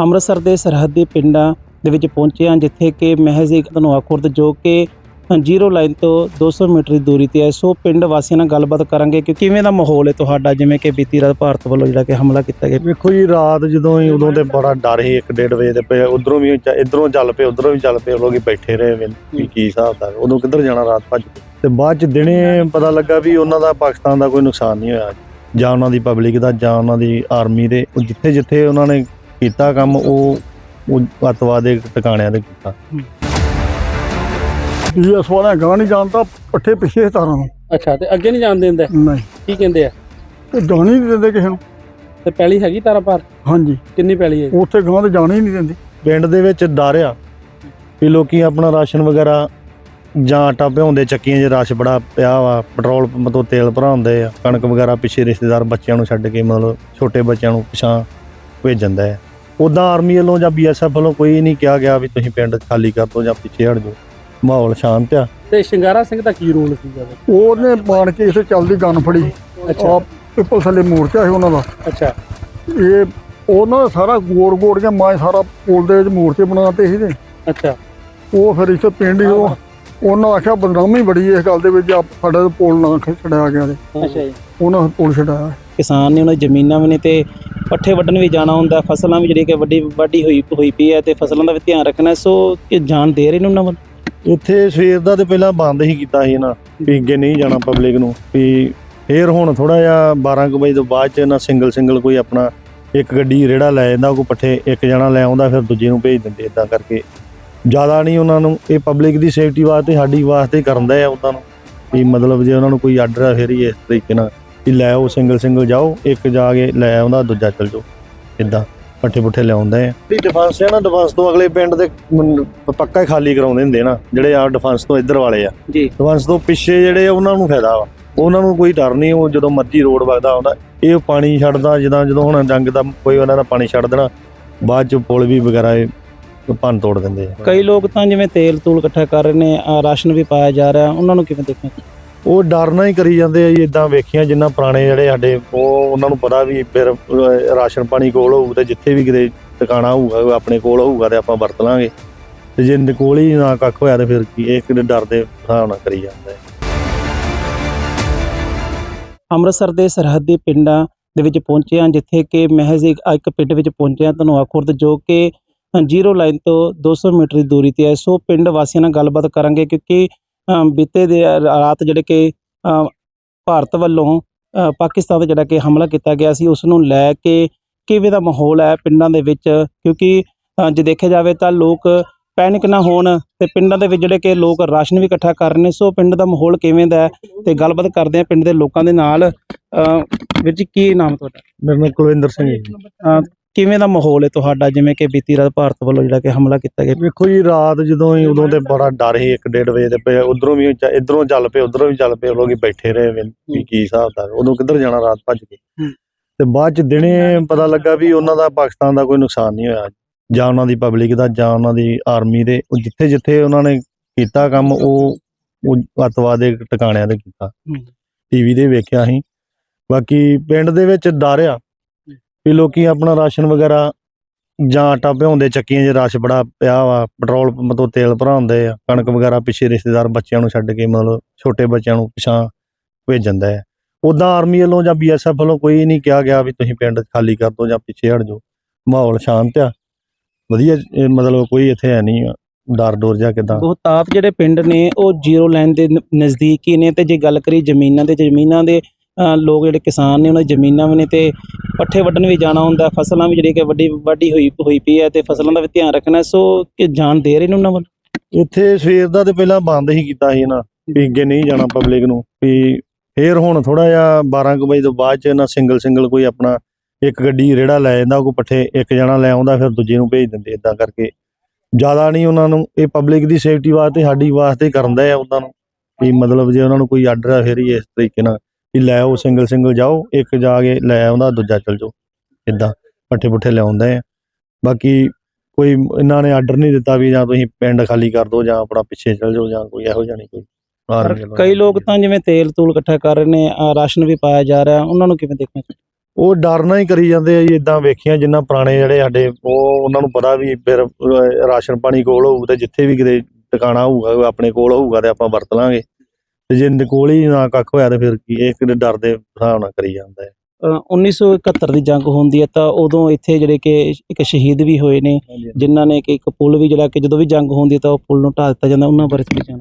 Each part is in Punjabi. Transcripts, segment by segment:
ਅੰਮ੍ਰਿਤਸਰ ਦੇ ਸਰਹੱਦੀ ਪਿੰਡਾਂ ਦੇ ਵਿੱਚ ਪਹੁੰਚੇ ਹਾਂ, ਜਿੱਥੇ ਕਿ ਮਹਿਜ਼ ਇੱਕ ਧਨੋਆ ਖੁਰਦ ਜੋ ਕਿ ਜ਼ੀਰੋ ਲਾਈਨ ਤੋਂ 200 ਮੀਟਰ ਦੀ ਦੂਰੀ ਤੇ ਹੈ। ਸੋ ਪਿੰਡ ਵਾਸੀਆਂ ਨਾਲ ਗੱਲਬਾਤ ਕਰਾਂਗੇ ਕਿ ਕਿਵੇਂ ਦਾ ਮਾਹੌਲ ਹੈ ਤੁਹਾਡਾ, ਜਿਵੇਂ ਕਿ ਬੀਤੀ ਰਾਤ ਭਾਰਤ ਵੱਲੋਂ ਜਿਹੜਾ ਕਿ ਹਮਲਾ ਕੀਤਾ ਗਿਆ। ਵੇਖੋ ਜੀ, ਰਾਤ ਜਦੋਂ ਹੀ ਉਦੋਂ ਤੇ ਬੜਾ ਡਰ ਸੀ 1:30 ਵਜੇ ਦੇ ਉਧਰੋਂ ਵੀ ਚ- ਇੱਧਰੋਂ ਚੱਲ ਪਏ, ਉਧਰੋਂ ਵੀ ਚੱਲ ਪਏ, ਲੋਕੀ ਬੈਠੇ ਰਹੇ ਵੀ ਕੀ ਹਿਸਾਬ ਦਾ, ਉਦੋਂ ਕਿੱਧਰ ਜਾਣਾ ਰਾਤ ਭੱਜ ਕੇ? ਤੇ ਬਾਅਦ ਚ ਦਿਨੇ ਪਤਾ ਲੱਗਾ ਵੀ ਉਹਨਾਂ ਦਾ, ਪਾਕਿਸਤਾਨ ਦਾ ਕੋਈ ਨੁਕਸਾਨ ਨਹੀਂ ਹੋਇਆ। ਜਾਂ ਉਹਨਾਂ ਦੀ ਪਬਲਿਕ ਦਾ, ਜਾਂ ਉਹਨਾਂ ਦੀ ਆਰਮੀ ਦੇ ਜਿੱਥੇ ਜਿੱਥੇ ਉਹਨਾਂ ਨੇ ਕੀਤਾ ਕੰਮ ਉਹ ਉਹ ਅੱਤਵਾਦ ਦੇ ਟਿਕਾਣਿਆਂ ਤੇ ਕੀਤਾ। ਪੀਐਸ ਵਾਲਿਆਂ ਗਾਂ ਨਹੀਂ ਜਾਣਦਾ ਪੱਠੇ ਪਿੱਛੇ ਤਾਰਾਂ ਨੂੰ। ਅੱਛਾ ਤੇ ਅੱਗੇ ਨਹੀਂ ਜਾਣ ਦਿੰਦੇ? ਨਹੀਂ। ਕੀ ਕਹਿੰਦੇ ਆ? ਤੇ ਜਾਣ ਹੀ ਨਹੀਂ ਦਿੰਦੇ ਕਿਸੇ ਨੂੰ। ਤੇ ਪੈਲੀ ਹੈਗੀ ਤਾਰਾ ਪਾਰ? ਹਾਂਜੀ। ਕਿੰਨੀ ਪੈਲੀ ਹੈ ਉੱਥੇ ਗਾਂ ਤੇ ਜਾਣ ਹੀ ਨਹੀਂ ਦਿੰਦੇ। ਪਿੰਡ ਦੇ ਵਿੱਚ ਡਰ ਆ ਵੀ ਲੋਕੀ ਆਪਣਾ ਰਾਸ਼ਨ ਵਗੈਰਾ ਜਾਂ ਆਟਾ ਭਿਉਂਦੇ ਚੱਕੀਆਂ 'ਚ ਰਸ਼ ਬੜਾ ਪਿਆ ਵਾ ਪੈਟਰੋਲ ਪੰਪ ਤੋਂ ਤੇਲ ਭਰਾਉਂਦੇ ਆ ਕਣਕ ਵਗੈਰਾ ਪਿੱਛੇ ਰਿਸ਼ਤੇਦਾਰ ਬੱਚਿਆਂ ਨੂੰ ਛੱਡ ਕੇ ਮਤਲਬ ਛੋਟੇ ਬੱਚਿਆਂ ਨੂੰ ਪਿਛਾਂ ਭੇਜ ਜਾਂਦਾ ਹੈ ਉਦਾਂ ਆਰਮੀ ਵੱਲੋਂ ਜਾਂ ਬੀਐਸਐਫ ਵੱਲੋਂ ਕੋਈ ਨਹੀਂ ਕਿਹਾ ਗਿਆ ਵੀ ਤੁਸੀਂ ਪਿੰਡ ਖਾਲੀ ਕਰ ਦਿਓ ਜਾਂ ਪਿੱਛੇ ਹਟ ਜਾਓ। ਮਾਹੌਲ ਸ਼ਾਂਤ ਆ। ਤੇ ਸ਼ਿੰਗਾਰਾ ਸਿੰਘ ਦਾ ਕੀ ਰੋਲ ਸੀਗਾ? ਉਹਨੇ ਬਾਣ ਕੇ ਇੱਥੇ ਚੱਲਦੀ ਗਨ ਫੜੀ। ਅੱਛਾ। ਪਿੱਪਲ ਥੱਲੇ ਮੋਰਚਾ ਸੀ ਉਹਨਾਂ ਦਾ। ਅੱਛਾ। ਇਹ ਉਹਨਾਂ ਦਾ ਸਾਰਾ ਗੋੜ ਗੋੜ ਕੇ ਮੈਂ ਸਾਰਾ ਪੁਲ ਦੇ ਵਿੱਚ ਮੋਰਚੇ ਬਣਾਤੇ ਸੀ ਤੇ। ਅੱਛਾ। ਉਹ ਫਿਰ ਇੱਥੇ ਪਿੰਡ ਹੀ ਉਹ ਉਹਨਾਂ ਆਖਿਆ ਬਦਨਾਮੀ ਬੜੀ ਇਸ ਗੱਲ ਦੇ ਵਿੱਚ ਆ ਸਾਡਾ ਪੁਲ ਨਾ ਛੜਿਆ ਗਿਆ ਤੇ। ਅੱਛਾ ਜੀ। ਉਹਨਾਂ ਪੁਲ ਛਡਾਇਆ ਕਿਸਾਨ ਨੇ ਉਹਨਾਂ ਦੀ ਜ਼ਮੀਨਾਂ ਵੀ ਨੇ ਤੇ ਪੱਠੇ ਵੱਢਣ ਵੀ ਜਾਣਾ ਹੁੰਦਾ, ਫਸਲਾਂ ਵੀ ਜਿਹੜੀ ਕਿ ਵੱਡੀ ਵੱਡੀ ਹੋਈ ਹੋਈ ਪਈ ਹੈ ਤੇ ਫਸਲਾਂ ਦਾ ਵੀ ਧਿਆਨ ਰੱਖਣਾ, ਸੋ ਕਿ ਜਾਣ ਦੇ ਰਹੇ ਨੇ ਉਹਨਾਂ ਵੱਲ? ਇੱਥੇ ਸਵੇਰ ਦਾ ਤੇ ਪਹਿਲਾਂ ਬੰਦ ਹੀ ਕੀਤਾ ਸੀ ਨਾ, ਵੀ ਅੱਗੇ ਨਹੀਂ ਜਾਣਾ ਪਬਲਿਕ ਨੂੰ, ਵੀ ਫੇਰ ਹੁਣ ਥੋੜਾ ਜਿਹਾ 12 ਕੁ ਵਜੇ ਤੋਂ ਬਾਅਦ ਚ ਨਾ ਸਿੰਗਲ ਸਿੰਗਲ ਕੋਈ ਆਪਣਾ ਇੱਕ ਗੱਡੀ ਰੇੜਾ ਲੈ ਜਾਂਦਾ, ਕੋਈ ਪੱਠੇ ਇੱਕ ਜਣਾ ਲੈ ਆਉਂਦਾ, ਫਿਰ ਦੂਜੇ ਨੂੰ ਭੇਜ ਦਿੰਦੇ ਇਦਾਂ ਕਰਕੇ। ਜ਼ਿਆਦਾ ਨਹੀਂ ਉਹਨਾਂ ਨੂੰ, ਇਹ ਪਬਲਿਕ ਦੀ ਸੇਫਟੀ ਵਾਸਤੇ, ਸਾਡੀ ਵਾਸਤੇ ਕਰਦਾ ਆ ਉਹਨਾਂ ਨੂੰ, ਵੀ ਮਤਲਬ ਜੇ ਉਹਨਾਂ ਨੂੰ ਕੋਈ ਆਰਡਰ ਆ, ਫਿਰ ਹੀ ਇਸ ਤਰੀਕੇ ਨਾਲ ਵੀ ਲੈ ਆਓ ਸਿੰਗਲ ਸਿੰਗਲ ਜਾਓ ਇੱਕ ਜਾ ਕੇ ਲੈ ਆਉਂਦਾ ਦੂਜਾ ਚਲ ਜਾਓ। ਇਦਾਂ ਪੱਠੇ ਪੁੱਠੇ ਲਿਆਉਂਦੇ ਆ। ਜਿਹੜੀ ਡਿਫੈਂਸ ਹੈ ਨਾ ਡਿਫੈਂਸ ਤੋਂ ਅਗਲੇ ਪਿੰਡ ਦੇ ਪੱਕਾ ਹੀ ਖਾਲੀ ਕਰਾਉਂਦੇ ਹੁੰਦੇ ਨਾ ਜਿਹੜੇ ਆ ਡਿਫੈਂਸ ਤੋਂ ਇੱਧਰ ਵਾਲੇ ਆ। ਜੀ। ਡਿਫੈਂਸ ਤੋਂ ਪਿੱਛੇ ਜਿਹੜੇ ਉਹਨਾਂ ਨੂੰ ਫਾਇਦਾ ਵਾ। ਉਹਨਾਂ ਨੂੰ ਕੋਈ ਡਰ ਨਹੀਂ ਉਹ ਜਦੋਂ ਮਰਜ਼ੀ ਰੋਡ ਵਗਦਾ ਆਉਂਦਾ ਇਹ ਪਾਣੀ ਛੱਡਦਾ ਜਦੋਂ ਜਦੋਂ ਹੁਣ ਜੰਗ ਦਾ ਕੋਈ ਉਹਨਾਂ ਦਾ ਪਾਣੀ ਛੱਡ ਦੇਣਾ ਬਾਅਦ ਚ ਪੁਲ ਵੀ ਵਗੈਰਾ ਇਹ ਭੰਨ ਤੋੜ ਦਿੰਦੇ ਆ। ਕਈ ਲੋਕ ਤਾਂ ਜਿਵੇਂ ਤੇਲ ਤੂਲ ਇਕੱਠਾ ਕਰ ਰਹੇ ਨੇ ਰਾਸ਼ਨ ਵੀ ਪਾਇਆ ਜਾ ਰਿਹਾ ਉਹਨਾਂ ਨੂੰ ਕਿਵੇਂ ਦੇਖਣਾ? ਉਹ ਡਰ ਨਾਲ ਹੀ ਕਰੀ ਜਾਂਦੇ ਆ ਜੀ ਇਦਾਂ ਵੇਖੀਆਂ ਜਿੰਨਾ ਪੁਰਾਣੇ ਜਿਹੜੇ ਸਾਡੇ, ਉਹ ਉਹਨਾਂ ਨੂੰ ਪਤਾ ਵੀ ਫਿਰ ਰਾਸ਼ਨ ਪਾਣੀ ਕੋਲ ਹੋਊ ਤੇ ਜਿੱਥੇ ਵੀ ਕਿਤੇ ਟਿਕਾਣਾ ਹੋਊਗਾ ਆਪਣੇ ਕੋਲ ਹੋਊਗਾ ਤੇ ਆਪਾਂ ਵਰਤ ਲਾਂਗੇ। ਤੇ ਜੇ ਕੋਲ ਹੀ ਨਾ ਕੱਖ ਹੋਇਆ ਤੇ ਫਿਰ ਕੀ, ਇਹ ਕਿਤੇ ਡਰ ਦੇ ਹਿਸਾਬ ਨਾਲ ਕਰੀ ਜਾਂਦਾ ਅੰਮ੍ਰਿਤਸਰ ਦੇ ਸਰਹੱਦੀ ਪਿੰਡਾਂ ਦੇ ਵਿੱਚ ਪਹੁੰਚੇ ਹਾਂ, ਜਿੱਥੇ ਕਿ ਮਹਿਜ਼ ਇੱਕ ਪਿੰਡ ਵਿੱਚ ਪਹੁੰਚੇ ਹਾਂ, ਧਨੋਆ ਖੁਰਦ, ਜੋ ਕਿ ਜ਼ੀਰੋ ਲਾਈਨ ਤੋਂ 200 ਮੀਟਰ ਦੀ ਦੂਰੀ ਤੇ ਹੈ। ਸੋ ਪਿੰਡ ਵਾਸੀਆਂ ਨਾਲ ਗੱਲਬਾਤ ਕਰਾਂਗੇ ਕਿਉਂਕਿ ਬੀਤੇ ਦੇ ਰਾਤ ਜਿਹੜੇ ਕਿ ਭਾਰਤ ਵੱਲੋਂ ਪਾਕਿਸਤਾਨ ਤੇ ਜਿਹੜਾ ਕਿ ਹਮਲਾ ਕੀਤਾ ਗਿਆ ਸੀ ਉਸ ਨੂੰ ਲੈ ਕੇ ਕਿਵੇਂ ਦਾ ਮਾਹੌਲ ਹੈ ਪਿੰਡਾਂ ਦੇ ਵਿੱਚ? ਕਿਉਂਕਿ ਜੇ ਦੇਖਿਆ ਜਾਵੇ ਤਾਂ ਲੋਕ ਪੈਨਿਕ ਨਾ ਹੋਣ ਤੇ ਪਿੰਡਾਂ ਦੇ ਵਿੱਚ ਜਿਹੜੇ ਕਿ ਲੋਕ ਰਾਸ਼ਨ ਵੀ ਇਕੱਠਾ ਕਰ ਰਹੇ ਨੇ ਸੋ ਪਿੰਡ ਦਾ ਮਾਹੌਲ ਕਿਵੇਂ ਦਾ ਹੈ? ਤੇ ਗੱਲਬਾਤ ਕਰਦੇ ਆ ਪਿੰਡ ਦੇ ਲੋਕਾਂ ਦੇ ਨਾਲ। ਜੀ ਕੀ ਨਾਮ ਤੁਹਾਡਾ? ਮੇਰੇ ਨਾਲ ਕੁਲਵਿੰਦਰ ਸਿੰਘ ਅਹ ਕਿਵੇਂ ਦਾ ਮਾਹੌਲ ਹੈ ਤੁਹਾਡਾ? ਜਿਵੇਂ ਕਿ ਬੀਤੀ ਰਾਤ ਭਾਰਤ ਵੱਲੋਂ ਜਿਹੜਾ ਕਿ ਹਮਲਾ ਕੀਤਾ ਗਿਆ। ਵੇਖੋ ਜੀ ਰਾਤ ਜਦੋਂ ਹੀ ਉਦੋਂ ਤੇ ਬੜਾ ਡਰ ਸੀ 1:30 ਵਜੇ ਦੇ ਪਏ ਉਧਰੋਂ ਵੀ ਇੱਧਰੋਂ ਚੱਲ ਪਏ ਉਧਰੋਂ ਵੀ ਚੱਲ ਪਏ ਲੋਕੀ ਬੈਠੇ ਰਹੇ ਵੀ ਕੀ ਹਿਸਾਬ ਦਾ ਉਦੋਂ ਕਿੱਧਰ ਜਾਣਾ ਰਾਤ ਭੱਜ ਕੇ। ਤੇ ਬਾਅਦ ਚ ਦਿਨੇ ਪਤਾ ਲੱਗਾ ਵੀ ਉਹਨਾਂ ਦਾ ਪਾਕਿਸਤਾਨ ਦਾ ਕੋਈ ਨੁਕਸਾਨ ਨਹੀਂ ਹੋਇਆ। ਜਾਂ ਉਹਨਾਂ ਦੀ ਪਬਲਿਕ ਦਾ ਜਾਂ ਉਹਨਾਂ ਦੀ ਆਰਮੀ ਦੇ ਉਹ ਜਿੱਥੇ ਜਿੱਥੇ ਉਹਨਾਂ ਨੇ ਕੀਤਾ ਕੰਮ ਉਹ ਉਹ ਅੱਤਵਾਦ ਦੇ ਟਿਕਾਣਿਆਂ ਤੇ ਕੀਤਾ। ਟੀਵੀ ਦੇ ਵੇਖਿਆ ਸੀ। ਬਾਕੀ ਪਿੰਡ ਦੇ ਵਿੱਚ ਡਰ ਆ। ਵੀ ਲੋਕੀ ਆਪਣਾ ਰਾਸ਼ਨ ਵਗੈਰਾ ਜਾਂ ਆਟਾ ਭਿਉਂਦੇ, ਚੱਕੀਆਂ 'ਚ ਰਸ਼ ਬੜਾ ਪਿਆ ਵਾ, ਪੈਟਰੋਲ ਪੰਪ ਤੇਲ ਭਰਾਉਂਦੇ ਆ, ਕਣਕ ਵਗੈਰਾ ਪਿੱਛੇ ਰਿਸ਼ਤੇਦਾਰ ਬੱਚਿਆਂ ਨੂੰ ਛੱਡ ਕੇ ਮਤਲਬ ਛੋਟੇ ਬੱਚਿਆਂ ਨੂੰ ਪਿਛਾਂ ਭੇਜ ਹੈ। ਉਦਾਂ ਆਰਮੀ ਵੱਲੋਂ ਜਾਂ ਬੀਐਸਐਫ ਵੱਲੋਂ ਕੋਈ ਨਹੀਂ ਕਿਹਾ ਗਿਆ ਵੀ ਤੁਸੀਂ ਪਿੰਡ ਖਾਲੀ ਕਰ ਦਿਓ ਜਾਂ ਪਿੱਛੇ ਹਟ ਜਾਓ। ਮਾਹੌਲ ਸ਼ਾਂਤ ਆ। ਵਧੀਆ ਮਤਲਬ ਕੋਈ ਇੱਥੇ ਹੈ ਨਹੀਂ ਡਰ ਡੋਰ ਜਾਂ ਕਿਦਾਂ? ਬਹੁਤਾਤ ਜਿਹੜੇ ਪਿੰਡ ਨੇ, ਉਹ ਜ਼ੀਰੋ ਲਾਈਨ ਦੇ ਨਜ਼ਦੀਕ ਹੀ ਨੇ ਤੇ ਜੇ ਗੱਲ ਕਰੀ ਜ਼ਮੀਨਾਂ ਦੇ ਜ਼ਮੀਨਾਂ ਦੇ ਲੋਕ ਜਿਹੜੇ ਕਿਸਾਨ ਨੇ, ਉਹਨਾਂ ਦੀ ਜ਼ਮੀਨਾਂ ਵੀ ਨੇ ਤੇ ਪੱਠੇ ਵੱਢਣ ਵੀ ਜਾਣਾ ਹੁੰਦਾ, ਫਸਲਾਂ ਵੀ ਜਿਹੜੀ ਕਿ ਵੱਡੀ ਵੱਡੀ ਹੋਈ ਹੋਈ ਪਈ ਹੈ ਤੇ ਫਸਲਾਂ ਦਾ ਵੀ ਧਿਆਨ ਰੱਖਣਾ, ਸੋ ਕਿ ਜਾਣ ਦੇ ਰਹੇ ਨੇ ਉਹਨਾਂ ਵੱਲ? ਇੱਥੇ ਸਵੇਰ ਦਾ ਤੇ ਪਹਿਲਾਂ ਬੰਦ ਹੀ ਕੀਤਾ ਸੀ ਨਾ, ਵੀ ਅੱਗੇ ਨਹੀਂ ਜਾਣਾ ਪਬਲਿਕ ਨੂੰ, ਵੀ ਫੇਰ ਹੁਣ ਥੋੜਾ ਜਿਹਾ 12 ਵਜੇ ਤੋਂ ਬਾਅਦ ਚ ਨਾ ਸਿੰਗਲ ਸਿੰਗਲ ਕੋਈ ਆਪਣਾ ਇੱਕ ਗੱਡੀ ਰੇੜਾ ਲੈ ਜਾਂਦਾ, ਕੋਈ ਪੱਠੇ ਇੱਕ ਜਣਾ ਲੈ ਆਉਂਦਾ, ਫਿਰ ਦੂਜੇ ਨੂੰ ਭੇਜ ਦਿੰਦੇ ਇਦਾਂ ਕਰਕੇ। ਜ਼ਿਆਦਾ ਨਹੀਂ ਉਹਨਾਂ ਨੂੰ, ਇਹ ਪਬਲਿਕ ਦੀ ਸੇਫਟੀ ਵਾਸਤੇ, ਸਾਡੀ ਵਾਸਤੇ ਕਰਦਾ ਆ ਉਹਨਾਂ ਨੂੰ, ਵੀ ਮਤਲਬ ਜੇ ਉਹਨਾਂ ਨੂੰ ਕੋਈ ਆਰਡਰ ਆ, ਫੇਰ ਹੀ ਇਸ ਤਰੀਕੇ ਨਾਲ ਵੀ ਲੈ ਆਓ ਸਿੰਗਲ ਸਿੰਗਲ ਜਾਓ ਇੱਕ ਜਾ ਕੇ ਲੈ ਆਉਂਦਾ ਦੂਜਾ ਚਲ ਜਾਓ। ਇਦਾਂ ਪੱਠੇ ਪੁੱਠੇ ਲਿਆਉਂਦੇ ਆ। ਬਾਕੀ ਕੋਈ ਇਹਨਾਂ ਨੇ ਆਰਡਰ ਨਹੀਂ ਦਿੱਤਾ ਵੀ ਜਾਂ ਤੁਸੀਂ ਪਿੰਡ ਖਾਲੀ ਕਰ ਦਿਓ ਜਾਂ ਆਪਣਾ ਪਿੱਛੇ ਚਲ ਜਾਓ ਜਾਂ ਕੋਈ ਇਹੋ ਜਿਹਾ ਨਹੀਂ ਕੋਈ ਪਰ। ਕਈ ਲੋਕ ਤਾਂ ਜਿਵੇਂ ਤੇਲ ਤੂਲ ਇਕੱਠਾ ਕਰ ਰਹੇ ਨੇ ਰਾਸ਼ਨ ਵੀ ਪਾਇਆ ਜਾ ਰਿਹਾ ਉਹਨਾਂ ਨੂੰ ਕਿਵੇਂ ਦੇਖਣਾ? ਉਹ ਡਰਨਾ ਹੀ ਕਰੀ ਜਾਂਦੇ ਆ ਜੀ ਇਦਾਂ ਵੇਖੀਆਂ ਜਿੰਨਾ ਪੁਰਾਣੇ ਜਿਹੜੇ ਸਾਡੇ ਉਹ ਉਹਨਾਂ ਨੂੰ ਪਤਾ ਵੀ ਫਿਰ ਰਾਸ਼ਨ ਪਾਣੀ ਕੋਲ ਹੋਊ ਤੇ ਜਿੱਥੇ ਵੀ ਕਿਤੇ ਟਿਕਾਣਾ ਹੋਊਗਾ ਆਪਣੇ ਕੋਲ ਹੋਊਗਾ ਤੇ ਆਪਾਂ ਵਰਤ ਲਾਂਗੇ। ਤੇ ਜੇ ਕੋਲ ਹੀ ਨਾ ਕੱਖ ਹੋਇਆ ਤੇ ਫਿਰ ਕੀ ਇਹ ਕਿਤੇ ਡਰ ਦੇ ਹਿਸਾਬ ਨਾਲ ਕਰੀ ਜਾਂਦਾ ਹੈ। ਅ, 1971 ਦੀ ਜੰਗ ਹੁੰਦੀ ਹੈ ਤਾਂ ਉਦੋਂ ਇੱਥੇ ਜਿਹੜੇ ਕਿ ਇੱਕ ਸ਼ਹੀਦ ਵੀ ਹੋਏ ਨੇ ਜਿਨ੍ਹਾਂ ਨੇ ਕਿ ਇੱਕ ਪੁਲ ਵੀ ਜਿਹੜਾ ਕਿ ਜਦੋਂ ਵੀ ਜੰਗ ਹੁੰਦੀ ਹੈ ਤਾਂ ਉਹ ਪੁਲ ਨੂੰ ਢਾਹ ਦਿੱਤਾ ਜਾਂਦਾ ਉਹਨਾਂ ਬਾਰੇ ਥੋੜੀ ਜਾਣ।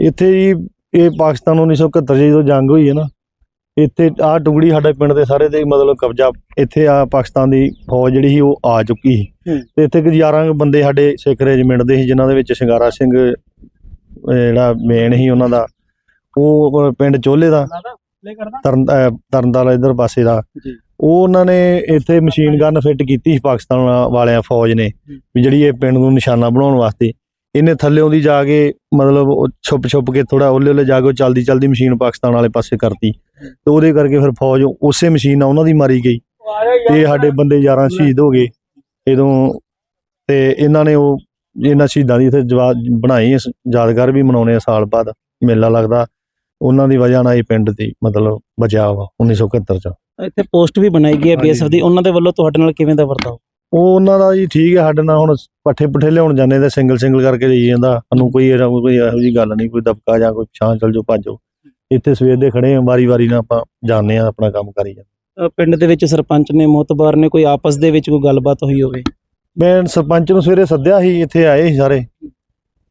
ਇੱਥੇ ਜੀ ਇਹ ਪਾਕਿਸਤਾਨ 1971 ਚ ਜਦੋਂ ਜੰਗ ਹੋਈ ਹੈ ਨਾ ਇੱਥੇ ਆਹ ਟੁਕੜੀ ਸਾਡੇ ਪਿੰਡ ਦੇ ਸਾਰੇ ਦੇ ਮਤਲਬ ਕਬਜ਼ਾ ਇੱਥੇ ਆ ਪਾਕਿਸਤਾਨ ਦੀ ਫੌਜ ਜਿਹੜੀ ਸੀ ਉਹ ਆ ਚੁੱਕੀ ਸੀ। ਹੂੰ। ਤੇ ਇੱਥੇ ਕੁ 11 ਬੰਦੇ ਸਾਡੇ ਸਿੱਖ ਰੈਜੀਮੈਂਟ ਦੇ ਸੀ ਜਿਨ੍ਹਾਂ ਦੇ ਵਿੱਚ ਸ਼ਿੰਗਾਰਾ ਸਿੰਘ ਅਹ ਜਿਹੜਾ ਮੇਨ ਸੀ ਉਹਨਾਂ ਦਾ ਉਹ ਪਿੰਡ ਚੋਲੇ ਦਾ ਤਰਨ ਅਹ ਤਰਨਤਾਰਨ ਇਧਰ ਪਾਸੇ ਦਾ। ਉਹ ਉਹਨਾਂ ਨੇ ਇੱਥੇ ਮਸ਼ੀਨ ਗਨ ਫਿੱਟ ਕੀਤੀ ਸੀ ਪਾਕਿਸਤਾਨ ਵਾਲਿਆਂ ਫੌਜ ਨੇ ਵੀ ਜਿਹੜੀ ਇਹ ਪਿੰਡ ਨੂੰ ਨਿਸ਼ਾਨਾ ਬਣਾਉਣ ਵਾਸਤੇ। ਇਹਨੇ ਥੱਲੇੋਂ ਦੀ ਜਾ ਕੇ ਮਤਲਬ ਛੁਪ ਛੁਪ ਕੇ ਥੋੜਾ ਉਹਲੇ ਉਹਲੇ ਜਾ ਕੇ ਚਲਦੀ ਚਲਦੀ ਮਸ਼ੀਨ ਪਾਕਿਸਤਾਨ ਵਾਲੇ ਪਾਸੇ ਕਰਤੀ। ਤੇ ਉਹਦੇ ਕਰਕੇ ਫਿਰ ਫੌਜ ਉਸੇ ਮਸ਼ੀਨ ਨਾਲ ਉਹਨਾਂ ਦੀ ਮਾਰੀ ਗਈ। ਤੇ ਸਾਡੇ ਬੰਦੇ 11 ਸ਼ਹੀਦ ਹੋ ਗਏ। ਇਦੋਂ ਤੇ ਇਹਨਾਂ ਨੇ ਉਹ ਇਹਨਾਂ ਸ਼ਹੀਦਾਂ ਦੀ ਇੱਥੇ ਜਵਾ ਬਣਾਈ ਇਸ ਯਾਦਗਾਰ ਵੀ ਮਨਾਉਣੇ ਆ ਸਾਲ ਬਾਅਦ। ਮੇਲਾ ਲੱਗਦਾ। ਉਹਨਾਂ ਦੀ ਵਜ੍ਹਾ ਨਾਲ ਇਹ ਪਿੰਡ ਦੀ ਮਤਲਬ ਬਚਿਆ ਵਾ 1971 ਚ। ਇੱਥੇ ਪੋਸਟ ਵੀ ਬਣਾਈ ਗਈ ਹੈ। ਬੀਐਸਐਫ ਦੀ ਉਹਨਾਂ ਦੇ ਵੱਲੋਂ ਤੁਹਾਡੇ ਨਾਲ ਕਿਵੇਂ ਦਾ ਵਰਤਾਓ? ਉਹ ਉਹਨਾਂ ਦਾ ਜੀ ਠੀਕ ਹੈ ਸਾਡੇ ਨਾਲ ਹੁਣ ਪੱਠੇ ਪੁੱਠੇ ਲਿਆਉਣ ਜਾਂਦੇ ਤੇ ਸਿੰਗਲ ਸਿੰਗਲ ਕਰਕੇ ਲਈ ਜਾਂਦਾ। ਸਾਨੂੰ ਕੋਈ ਇਹਦਾ ਕੋਈ ਇਹੋ ਜੀ ਗੱਲ ਨਹੀਂ ਕੋਈ ਦਬਕਾ ਜਾਂ ਕੋਈ ਛਾਂ ਚਲ ਜਾਓ ਭੱਜੋ ਇੱਥੇ ਸਵੇਰ ਦੇ ਖੜੇ ਆ ਵਾਰੀ ਵਾਰੀ ਨਾਲ ਆਪਾਂ ਜਾਂਦੇ ਆ ਆਪਣਾ ਕੰਮ ਕਰੀ ਜਾਂਦੇ। ਪਿੰਡ ਦੇ ਵਿੱਚ ਸਰਪੰਚ ਨੇ ਮੋਤਬਾਰ ਨੇ ਕੋਈ ਆਪਸ ਦੇ ਵਿੱਚ ਕੋਈ ਗੱਲਬਾਤ ਹੋਈ ਹੋਵੇ? ਮੈਂ ਸਰਪੰਚ ਨੂੰ ਸਵੇਰੇ ਸੱਦਿਆ ਸੀ ਇੱਥੇ ਆਏ ਸਾਰੇ।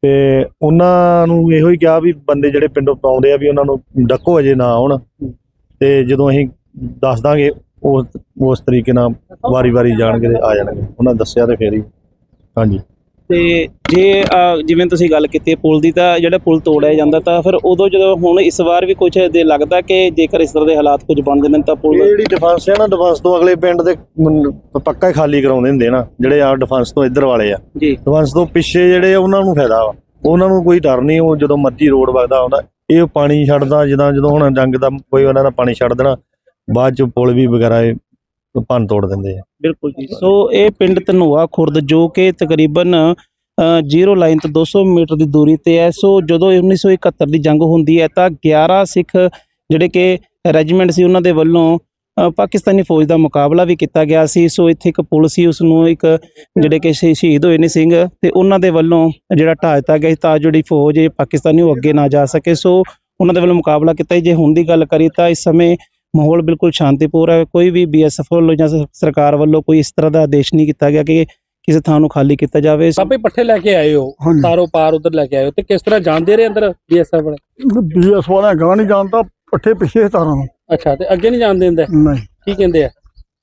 ਤੇ ਉਹਨਾਂ ਨੂੰ ਇਹੋ ਹੀ ਕਿਹਾ ਵੀ ਬੰਦੇ ਜਿਹੜੇ ਪਿੰਡੋਂ ਪਾਉਂਦੇ ਆ ਵੀ ਉਹਨਾਂ ਨੂੰ ਡੱਕੋ ਅਜੇ ਨਾ ਆਉਣ। ਤੇ ਜਦੋਂ ਅਸੀਂ ਦੱਸ ਦਾਂਗੇ ਉਸ ਉਸ ਤਰੀਕੇ ਨਾਲ ਵਾਰੀ ਵਾਰੀ ਜਾਣਗੇ ਤੇ ਆ ਜਾਣਗੇ। ਉਹਨਾਂ ਦੱਸਿਆ ਤੇ ਫੇਰ ਹੀ। ਹਾਂਜੀ। ਤੇ ਜੇ ਜਿਵੇਂ ਤੁਸੀਂ ਗੱਲ ਕੀਤੀ ਪੁਲ ਦੀ ਤਾਂ ਜਿਹੜਾ ਪੁਲ ਤੋੜਿਆ ਜਾਂਦਾ ਤਾਂ ਫਿਰ ਉਦੋਂ ਜਦੋਂ ਹੁਣ ਇਸ ਵਾਰ ਵੀ ਕੁਝ ਦੇ ਲੱਗਦਾ ਕਿ ਜੇਕਰ ਇਸ ਤਰ੍ਹਾਂ ਦੇ ਹਾਲਾਤ ਕੁਝ ਬਣ ਜਾਂਦੇ ਨੇ ਤਾਂ ਪੁਲ ਜਿਹੜੀ ਡਿਫੈਂਸ ਹੈ ਨਾ ਡਿਫੈਂਸ ਤੋਂ ਅਗਲੇ ਪਿੰਡ ਦੇ ਪੱਕਾ ਹੀ ਖਾਲੀ ਕਰਾਉਂਦੇ ਹੁੰਦੇ ਨਾ ਜਿਹੜੇ ਆ ਡਿਫੈਂਸ ਤੋਂ ਇੱਧਰ ਵਾਲੇ ਆ। ਜੀ। ਡਿਫੈਂਸ ਤੋਂ ਪਿੱਛੇ ਜਿਹੜੇ ਉਹਨਾਂ ਨੂੰ ਫਾਇਦਾ ਵਾ। ਉਹਨਾਂ ਨੂੰ ਕੋਈ ਡਰ ਨਹੀਂ ਉਹ ਜਦੋਂ ਮਰਜ਼ੀ ਰੋਡ ਵਗਦਾ ਆਉਂਦਾ ਇਹ ਪਾਣੀ ਛੱਡਦਾ ਜਦੋਂ ਜਦੋਂ ਹੁਣ ਜੰਗ ਦਾ ਕੋਈ ਉਹਨਾਂ ਦਾ ਪਾਣੀ ਛੱਡ ਦੇਣਾ ਬਾਅਦ ਚ ਪੁਲ ਵੀ ਵਗੈਰਾ ਭੰਨ ਤੋੜ ਦਿੰਦੇ ਆ। ਬਿਲਕੁਲ ਜੀ। ਸੋ ਇਹ ਪਿੰਡ ਧਨੋਆ ਖੁਰਦ ਜੋ ਕਿ ਤਕਰੀਬਨ ਜ਼ੀਰੋ ਲਾਈਨ ਤੋਂ 200 ਮੀਟਰ ਦੀ ਦੂਰੀ ਤੇ ਹੈ। ਸੋ ਜਦੋਂ 1971 ਦੀ ਜੰਗ ਹੁੰਦੀ ਹੈ ਤਾਂ 11 ਸਿੱਖ ਜਿਹੜੇ ਕਿ ਰੈਜੀਮੈਂਟ ਸੀ ਉਹਨਾਂ ਦੇ ਵੱਲੋਂ ਪਾਕਿਸਤਾਨੀ ਫੌਜ ਦਾ ਮੁਕਾਬਲਾ ਵੀ ਕੀਤਾ ਗਿਆ ਸੀ। ਸੋ ਇੱਥੇ ਇੱਕ ਪੁਲ ਸੀ ਉਸ ਨੂੰ ਇੱਕ ਜਿਹੜੇ ਕਿ ਸ਼ਹੀਦ ਹੋਏ ਨੇ ਸਿੰਘ ਤੇ ਉਹਨਾਂ ਦੇ ਵੱਲੋਂ ਜਿਹੜਾ ਢਾਹ ਦਿੱਤਾ ਗਿਆ ਸੀ ਤਾਂ ਜਿਹੜੀ ਫੌਜ ਪਾਕਿਸਤਾਨੀ ਉਹ ਅੱਗੇ ਨਾ ਜਾ ਸਕੇ। ਸੋ ਉਹਨਾਂ ਦੇ ਵੱਲੋਂ ਮੁਕਾਬਲਾ ਕੀਤਾ। ਜੇ ਹੁਣ ਦੀ ਗੱਲ ਕਰੀ ਤਾਂ ਇਸ ਸਮੇਂ ਮਾਹੌਲ ਬਿਲਕੁਲ ਸ਼ਾਂਤੀਪੂਰ ਹੈ। ਕੋਈ ਵੀ ਬੀਐਸਐਫ ਵੱਲੋਂ ਜਾਂ ਸਰਕਾਰ ਵੱਲੋਂ ਕੋਈ ਇਸ ਤਰ੍ਹਾਂ ਦਾ ਆਦੇਸ਼ ਨਹੀਂ ਕੀਤਾ ਗਿਆ ਕਿ ਕਿਸੇ ਥਾਂ ਨੂੰ ਖਾਲੀ ਕੀਤਾ ਜਾਵੇ। ਬਾਬੇ ਪੱਠੇ ਲੈ ਕੇ ਆਏ ਹੋ ਤਾਰੋ ਪਾਰ ਉਧਰ ਲੈ ਕੇ ਆਏ ਹੋ ਤੇ ਕਿਸ ਤਰ੍ਹਾਂ ਜਾਂਦੇ ਰਹੇ ਅੰਦਰ ਬੀਐਸਐਫ ਵਾਲੇ? ਬੀਐਸ ਵਾਲਾ ਗਾਂ ਨਹੀਂ ਜਾਣਦਾ ਪੱਠੇ ਪਿੱਛੇ ਤਾਰਾਂ ਨੂੰ। ਅੱਛਾ ਤੇ ਅੱਗੇ ਨਹੀਂ ਜਾਣ ਦਿੰਦੇ? ਨਹੀਂ। ਕੀ ਕਹਿੰਦੇ ਆ?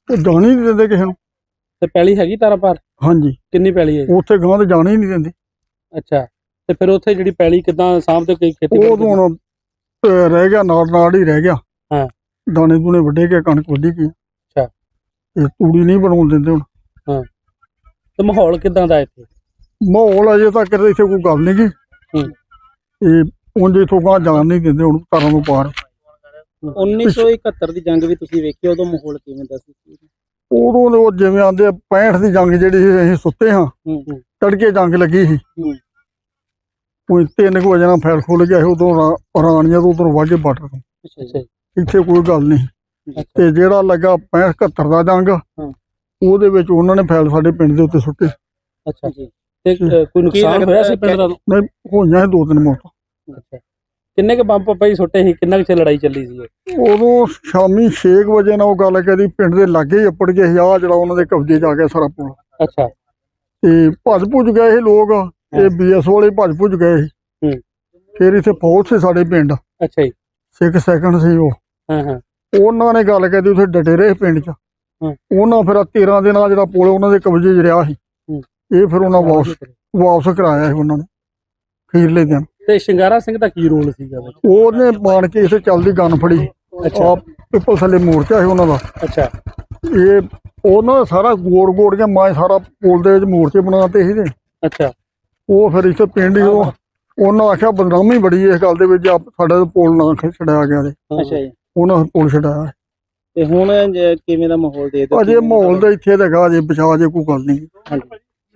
ਉਹ ਜਾਣ ਹੀ ਨਹੀਂ ਦਿੰਦੇ ਕਿਸੇ ਨੂੰ। ਤੇ ਪੈਲੀ ਹੈਗੀ ਤਾਰਾ ਪਾਰ? ਹਾਂਜੀ। ਕਿੰਨੀ ਪੈਲੀ ਹੈ ਉੱਥੇ ਗਾਂ ਤੇ ਜਾਣ ਹੀ ਨਹੀਂ ਦਿੰਦੇ। ਅੱਛਾ ਤੇ ਫਿਰ ਉੱਥੇ ਜਿਹੜੀ ਪੈਲੀ ਕਿਦਾਂ ਸਾਹਮਣੇ ਕੋਈ ਖੇਤੀ ਉਹ ਹੁਣ ਰਹਿ ਗਿਆ ਨਾਲ ਨਾਲ ਹੀ ਰਹਿ ਗਿਆ। ਹਾਂ। ਦਾਣੇ ਦੂਣੇ ਵੱਢੇ ਕੇ ਕਣਕ ਵੱਢੀ ਗਈ। ਅੱਛਾ। ਇਹ ਤੂੜੀ ਨਹੀਂ ਬਣਾਉਣ ਦਿੰਦੇ ਹੁਣ। ਤੇ ਮਾਹੌਲ ਕਿਦਾਂ ਦਾ ਇੱਥੇ? ਮਾਹੌਲ ਅਜੇ ਤੱਕ ਤਾਂ ਇੱਥੇ ਕੋਈ ਗੱਲ ਨਹੀਂ ਗੀ ਹੂੰ। ਇਹ ਉਂਝ ਇਥੋਂ ਗਾਂ ਜਾਣ ਨਹੀਂ ਦਿੰਦੇ ਹੁਣ ਘਰਾਂ ਨੂੰ ਪਾਰ 1971 ਦੀ ਜੰਗ ਵੀ ਤੁਸੀਂ ਵੇਖੀ ਉਦੋਂ ਮਾਹੌਲ ਕਿਵੇਂ ਦਾ ਸੀ? ਉਦੋਂ ਉਹ ਜਿਵੇਂ ਆਂਦੇ 65 ਦੀ ਜੰਗ ਜਿਹੜੀ ਅਸੀਂ ਸੁੱਤੇ ਹਾਂ। ਹੂੰ ਤੜਕੇ ਜੰਗ ਲੱਗੀ ਸੀ। ਹੂੰ। ਕੋਈ ਤਿੰਨ ਕੁ ਵਜੇ ਨਾਲ ਫੈਲ ਖੁੱਲ ਗਿਆ ਸੀ ਉਦੋਂ ਰਾਣੀਆਂ ਤੋਂ ਉਧਰੋਂ ਵਾਗੇ ਬਾਰਡਰ ਤੋਂ। ਅੱਛਾ ਜੀ, ਇੱਥੇ ਕੋਈ ਗੱਲ ਨਹੀਂ। ਤੇ ਜਿਹੜਾ ਲੱਗਾ 65 71 ਦਾ ਜੰਗ ਉਹਦੇ ਵਿੱਚ ਉਹਨਾਂ ਨੇ ਫੈਲ ਸਾਡੇ ਪਿੰਡ ਦੇ ਉੱਤੇ ਸੁੱਟੇ। ਅੱਛਾ ਜੀ। ਤੇ ਕੋਈ ਨੁਕਸਾਨ ਹੋਇਆ ਸੀ ਪਿੰਡ ਦਾ? ਨਹੀਂ ਹੋਈਆਂ ਸੀ ਦੋ ਤਿੰਨ ਮੌਤਾਂ। ਅੱਛਾ। ਕਿੰਨੇ ਕੇ ਬੰਬ ਜੀ ਸੁੱਟੇ ਸੀ? ਕਿੰਨਾ ਕੁ ਲੜਾਈ ਚੱਲੀ ਸੀ? ਉਦੋਂ ਸ਼ਾਮੀ 6 ਵਜੇ ਨਾਲ ਉਹ ਗੱਲ ਕਰੀ ਪਿੰਡ ਦੇ ਲਾਗੇ ਹੀ ਅੱਪੜ ਗਏ ਆਹ ਜਿਹੜਾ ਉਹਨਾਂ ਦੇ ਕਬਜ਼ੇ 'ਚ ਆ ਗਿਆ ਸਾਰਾ ਪੁਲ। ਅੱਛਾ। ਤੇ ਭੱਜ ਭੁੱਜ ਗਏ ਇਹ ਲੋਕ ਇਹ ਬੀਐਸ ਵਾਲੇ ਭੱਜ ਭੁੱਜ ਗਏ। ਫਿਰ ਇੱਥੇ ਫੌਜ ਸੀ ਸਾਡੇ ਪਿੰਡ। ਅੱਛਾ ਜੀ। ਸਿੱਖ ਸੈਕੰਡ ਸੀ ਉਹ। ਹਾਂ ਹਾਂ। ਉਹਨਾਂ ਨੇ ਗੱਲ ਕਹੀ ਉੱਥੇ ਡਟੇ ਰਹੇ ਪਿੰਡ 'ਚ। ਉਹਨਾਂ ਫਿਰ 13 ਦਿਨਾਂ ਜਿਹੜਾ ਪੁਲ ਉਹਨਾਂ ਦੇ ਕਬਜ਼ੇ 'ਚ ਰਿਹਾ ਸੀ। ਇਹ ਫਿਰ ਉਹਨਾਂ ਵਾਪਸ ਵਾਪਸ ਕਰਾਇਆ ਸੀ ਉਹਨਾਂ ਨੇ। ਖੀਰਲੇ ਦਿਨ ਤੇ ਸ਼ਿੰਗਾਰਾ ਸਿੰਘ ਦਾ ਕੀ ਰੋਲ ਸੀਗਾ ਉਹਨੇ ਬਾਣ ਕੇ ਇਸੇ ਚੱਲਦੀ ਗਨ ਫੜੀ। ਅੱਛਾ। ਪਿੱਪਲ ਥੱਲੇ ਮੋਰਚਾ ਸੀ ਉਹਨਾਂ ਦਾ। ਅੱਛਾ। ਇਹ ਉਹਨਾਂ ਦਾ ਸਾਰਾ ਗੋੜ ਗੋੜ ਕੇ ਮੈਂ ਸਾਰਾ ਪੁਲ ਦੇ ਵਿੱਚ ਮੋਰਚੇ ਬਣਾਤੇ ਸੀ ਤੇ। ਅੱਛਾ। ਉਹ ਫਿਰ ਇੱਥੇ ਪਿੰਡ ਹੀ ਉਹ ਉਹਨਾਂ ਆਖਿਆ ਬਦਨਾਮੀ ਬੜੀ ਇਸ ਗੱਲ ਦੇ ਵਿੱਚ ਆ ਸਾਡਾ ਤਾਂ ਪੁਲ ਨਾ ਖ- ਗਿਆ ਤੇ। ਅੱਛਾ ਜੀ। ਉਹਨਾਂ ਪੁਲ ਛਡਾਇਆ ਤੇ ਹੁਣ ਜ- ਕਿਵੇਂ ਦਾ ਮਾਹੌਲ ਦੇ ਦਿਓ ਅਜੇ ਮਾਹੌਲ ਦਾ ਇੱਥੇ ਤਾਂ ਹੈਗਾ ਅਜੇ ਬਚਾ ਜੇ ਕੋਈ ਗੱਲ ਨਹੀਂ।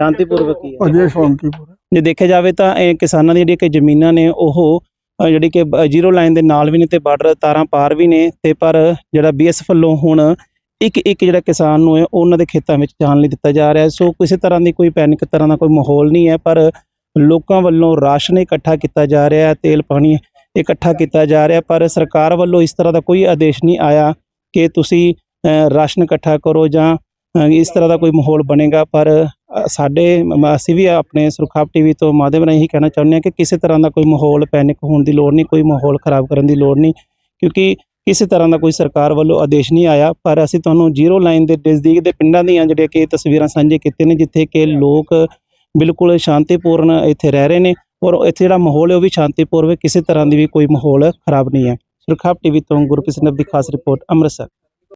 ਸ਼ਾਂਤੀਪੂਰਵਕ ਹੀ ਹੈ। ਅਜੇ ਸ਼ਾਂਤੀਪੁਰ ਜੇ ਦੇਖਿਆ ਜਾਵੇ ਤਾਂ ਇਹ ਕਿਸਾਨਾਂ ਦੀ ਜਿਹੜੀਆਂ ਕਿ ਜ਼ਮੀਨਾਂ ਨੇ ਉਹ ਅ, ਜਿਹੜੀ ਕਿ ਜ਼ੀਰੋ ਲਾਈਨ ਦੇ ਨਾਲ ਵੀ ਨੇ ਤੇ ਬਾਰਡਰ ਤਾਰਾਂ ਪਾਰ ਵੀ ਨੇ ਤੇ ਪਰ ਜਿਹੜਾ ਬੀਐਸ ਵੱਲੋਂ ਹੁਣ ਇੱਕ ਇੱਕ ਜਿਹੜਾ ਕਿਸਾਨ ਨੂੰ ਹੈ ਉਹਨਾਂ ਦੇ ਖੇਤਾਂ ਵਿੱਚ ਜਾਣ ਲਈ ਦਿੱਤਾ ਜਾ ਰਿਹਾ ਹੈ। ਸੋ ਕਿਸੇ ਤਰ੍ਹਾਂ ਦੀ ਕੋਈ ਪੈਨਿਕ ਤਰ੍ਹਾਂ ਦਾ ਕੋਈ ਮਾਹੌਲ ਨਹੀਂ ਹੈ ਪਰ ਲੋਕਾਂ ਵੱਲੋਂ ਰਾਸ਼ਨ ਇਕੱਠਾ ਕੀਤਾ ਜਾ ਰਿਹਾ ਹੈ, ਤੇਲ, ਪਾਣੀ ਇਕੱਠਾ ਕੀਤਾ ਜਾ ਰਿਹਾ ਪਰ ਸਰਕਾਰ ਵੱਲੋਂ ਇਸ ਤਰ੍ਹਾਂ ਦਾ ਕੋਈ ਆਦੇਸ਼ ਨਹੀਂ ਆਇਆ ਕਿ ਤੁਸੀਂ ਰਾਸ਼ਨ ਇਕੱਠਾ ਕਰੋ ਜਾਂ ਇਸ ਤਰ੍ਹਾਂ ਦਾ ਕੋਈ ਮਾਹੌਲ ਬਣੇਗਾ। ਪਰ ਸਾਡੇ ਅਸੀਂ ਵੀ ਆਪਣੇ ਸੁਰਖਾਪ ਟੀਵੀ ਤੋਂ ਮਾਧਿਅਮ ਰਾਹੀਂ ਇਹੀ ਕਹਿਣਾ ਚਾਹੁੰਦੇ ਹਾਂ ਕਿ ਕਿਸੇ ਤਰ੍ਹਾਂ ਦਾ ਕੋਈ ਮਾਹੌਲ ਪੈਨਿਕ ਹੋਣ ਦੀ ਲੋੜ ਨਹੀਂ, ਕੋਈ ਮਾਹੌਲ ਖਰਾਬ ਕਰਨ ਦੀ ਲੋੜ ਨਹੀਂ, ਕਿਉਂਕਿ ਕਿਸੇ ਤਰ੍ਹਾਂ ਦਾ ਕੋਈ ਸਰਕਾਰ ਵੱਲੋਂ ਆਦੇਸ਼ ਨਹੀਂ ਆਇਆ। ਪਰ ਅਸੀਂ ਤੁਹਾਨੂੰ ਜ਼ੀਰੋ ਲਾਈਨ ਦੇ ਨਜ਼ਦੀਕ ਦੇ ਪਿੰਡਾਂ ਦੀਆਂ ਜਿਹੜੀਆਂ ਕਿ ਤਸਵੀਰਾਂ ਸਾਂਝੇ ਕੀਤੇ ਨੇ, ਜਿੱਥੇ ਕਿ ਲੋਕ ਬਿਲਕੁਲ ਸ਼ਾਂਤੀਪੂਰਨ ਇੱਥੇ ਰਹਿ ਰਹੇ ਨੇ ਔਰ ਇੱਥੇ ਜਿਹੜਾ ਮਾਹੌਲ ਹੈ ਉਹ ਵੀ ਸ਼ਾਂਤੀਪੂਰਵਕ ਕਿਸੇ ਤਰ੍ਹਾਂ ਦੀ ਵੀ ਕੋਈ ਮਾਹੌਲ ਖਰਾਬ ਨਹੀਂ ਹੈ। ਸੁਰਖਾਪ ਟੀਵੀ ਤੋਂ ਗੁਰਪ੍ਰੀਤ ਸਿੰਘ ਦੀ ਖਾਸ ਰਿਪੋਰਟ ਅੰਮ੍ਰਿਤਸਰ।